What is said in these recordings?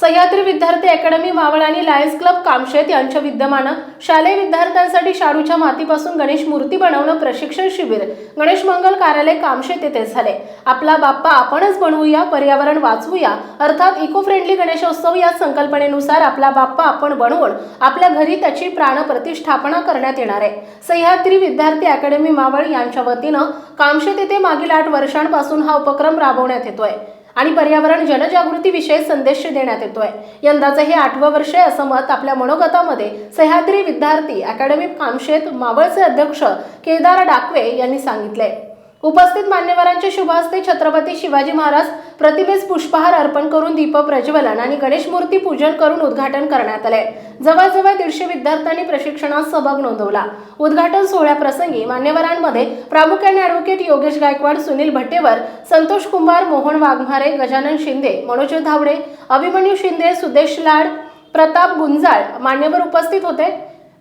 Sahyadri Vidyarthi academy Maval आणि Lions club Kamshet यांच्या विद्यमानं शालेय विद्यार्थ्यांसाठी शाडूच्या मातीपासून गणेश मूर्ती बनवणं प्रशिक्षण शिबिर गणेश मंगल कार्यालय कामशेत येथे झाले. आपला बाप्पा आपणच बनवूया पर्यावरण वाचवूया अर्थात इको फ्रेंडली गणेशोत्सव या संकल्पनेनुसार आपला बाप्पा आपण बनवून आपल्या घरी त्याची प्राण प्रतिष्ठापना करण्यात येणार आहे. सह्याद्री विद्यार्थी अकॅडमी मावळ यांच्या वतीनं कामशेत येथे मागील आठ वर्षांपासून हा उपक्रम राबवण्यात येतोय. आणि पर्यावरण जनजागृतीविषयी संदेश देण्यात येतोय. यंदाचं हे आठवं वर्ष आहे असं मत आपल्या मनोगतामध्ये सह्याद्री विद्यार्थी अकॅडमी कामशेत मावळचे अध्यक्ष केदार डाकवे यांनी सांगितलंय. उपस्थित मान्यवरांच्या शुभ हस्ते छत्रपती शिवाजी महाराज प्रतिमेस पुष्पहार अर्पण करून दीप प्रज्वलन आणि गणेश मूर्ती पूजन करून उद्घाटन करण्यात आले. जवळजवळ दीडशे विद्यार्थ्यांनी प्रशिक्षणात सहभाग नोंदवला. उद्घाटन सोहळ्याप्रसंगी मान्यवरांमध्ये प्रामुख्याने अॅडव्होकेट योगेश गायकवाड सुनील भट्टेवर संतोष कुंभार मोहन वाघमारे गजानन शिंदे मनोज धावडे अभिमन्यू शिंदे सुदेश लाड प्रताप गुंजाळ मान्यवर उपस्थित होते.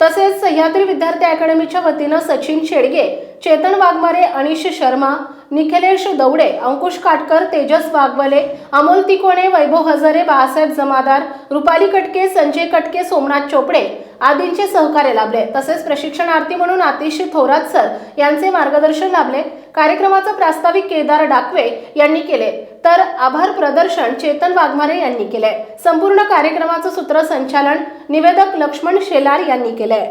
तसेच सह्याद्री विद्यार्थी अकॅडमीच्या वतीनं सचिन शेडगे चेतन वाघमारे अनिश शर्मा निखिलेश दौडे अंकुश काटकर तेजस वाघवले अमोल तिकोणे वैभव हजारे बाळासाहेब जमादार रुपाली कटके संजय कटके सोमनाथ चोपडे आदींचे सहकार्य लाभले. तसेच प्रशिक्षणार्थी म्हणून आतिश थोरात सर यांचे मार्गदर्शन लाभले. कार्यक्रमाचं प्रास्ताविक केदार डाकवे यांनी केले. तर आभार प्रदर्शन चेतन वाघमारे यांनी केले. संपूर्ण कार्यक्रमाचं सूत्रसंचालन निवेदक लक्ष्मण शेलार यांनी केलंय